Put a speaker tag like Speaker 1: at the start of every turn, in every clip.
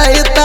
Speaker 1: хватает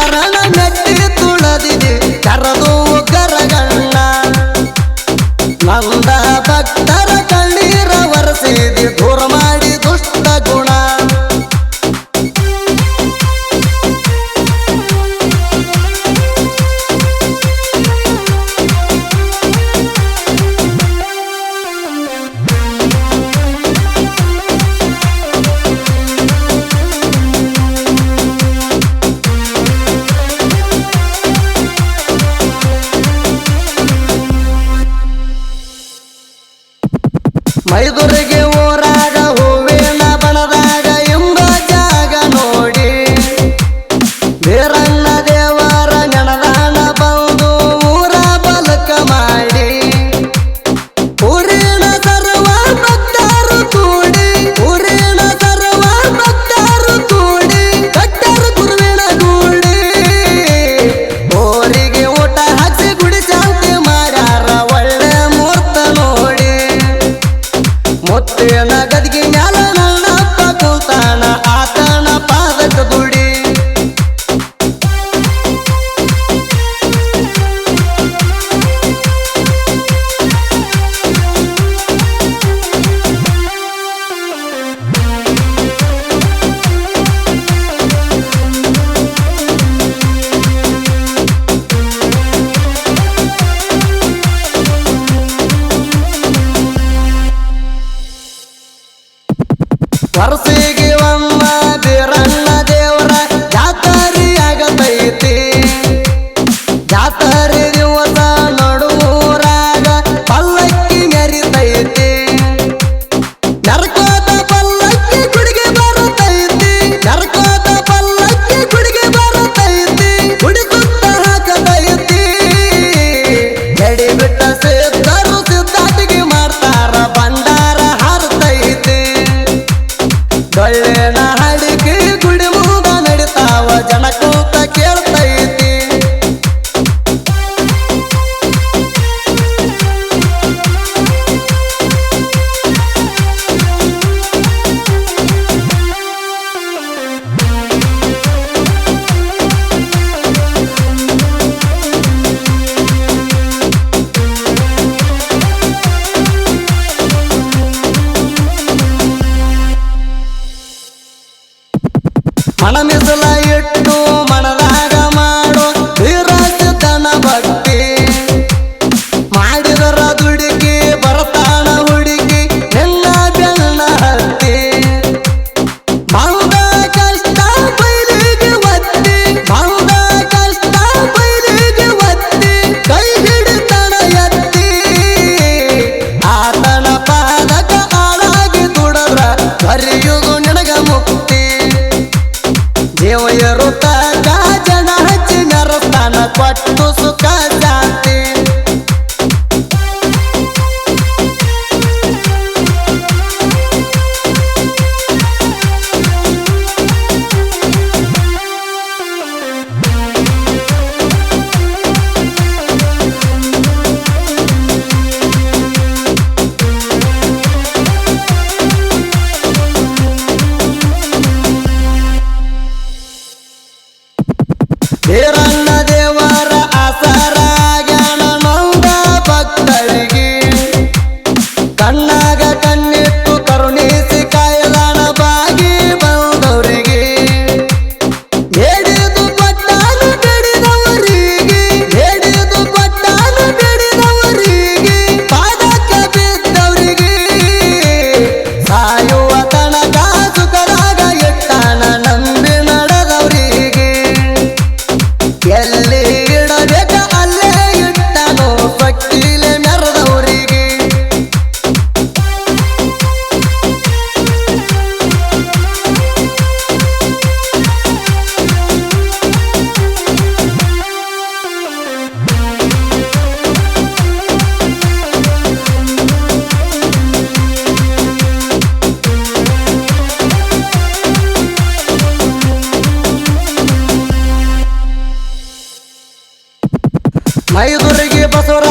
Speaker 1: বাড়িতে ದೇವಯರು ತಾನ ಜನ ಹಚ್ಚಿ ನರಸ್ತಾನ ಕೊಟ್ಟು Será ಐದುರಿಗೆ ಬಸವರ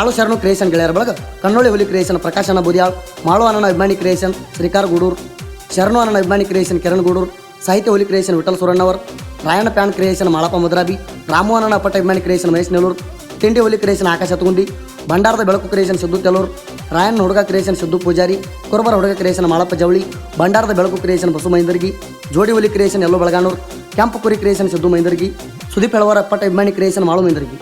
Speaker 1: ಮಾಳು ಶರಣು ಕ್ರಿಯೇಷನ್ ಗೆಳೆಯರ ಬಳಗ ಕನ್ನೋಳಿ ಹುಲಿ ಕ್ರಿಯೇಷನ್ ಪ್ರಕಾಶನ ಬುದಿಯಾಳ್ ಮಾಳು ಅಣ್ಣನ ಅಭಿಮಾನಿ ಕ್ರಿಯೇಷನ್ ಶ್ರೀಕಾರ್ ಗೂಡೂರ್ ಶರಣು ಅಣ್ಣನ ಅಭಿಮಾನಿ creation Kiran Gudur Sahitya Huli creation Vittal Suranavar Rayana fan creation Malappa Mudrabi Ramu ಅಣ್ಣನ ಪಟ್ಟ ಅಭಿಮಾನಿ ಕ್ರಿಯೇಷನ್ ಮಹೇಶ್ ನೆಲ್ಲೂರ್ ತಿಂಡಿ ಹುಲಿ ಕ್ರಿಯೇಷನ್ ಆಕಾಶ ತುಗುಂಡಿ ಭಂಡಾರದ ಬೆಳಕು ಕ್ರಿಯೇಷನ್ ಸಿದ್ದು ತೆಲೂರ್ ರಾಯನ್ ಹುಡುಗ ಕ್ರಿಯೇಷನ್ ಸಿದ್ದು ಪೂಜಾರಿ ಕುರುಬರ ಹುಡುಗ ಕ್ರಿಯೇಷನ್ ಮಾಳಪ್ಪ ಜವಳಿ ಭಂಡಾರದ ಬೆಳಕು ಕ್ರಿಯೇಷನ್ ಬಸು ಮೈಂದರ್ಗಿ ಜೋಡಿ ಹುಲಿ ಕ್ರಿಯೇಷನ್ ಎಲ್ಲೋ ಬೆಳಗಾನೂರ್ ಕೆಂಪು ಕುರಿ ಕ್ರಿಯೇಷನ್ ಸಿದ್ದು ಮೈಂದರ್ಗಿ ಸುದೀಪ್ ಹೆಳವರ ಪಟ್ಟ ಅಭಿಮಾನಿ ಕ್ರಿಯೇಷನ್ ಮಾಳು ಮೈಂದರ್ಗಿ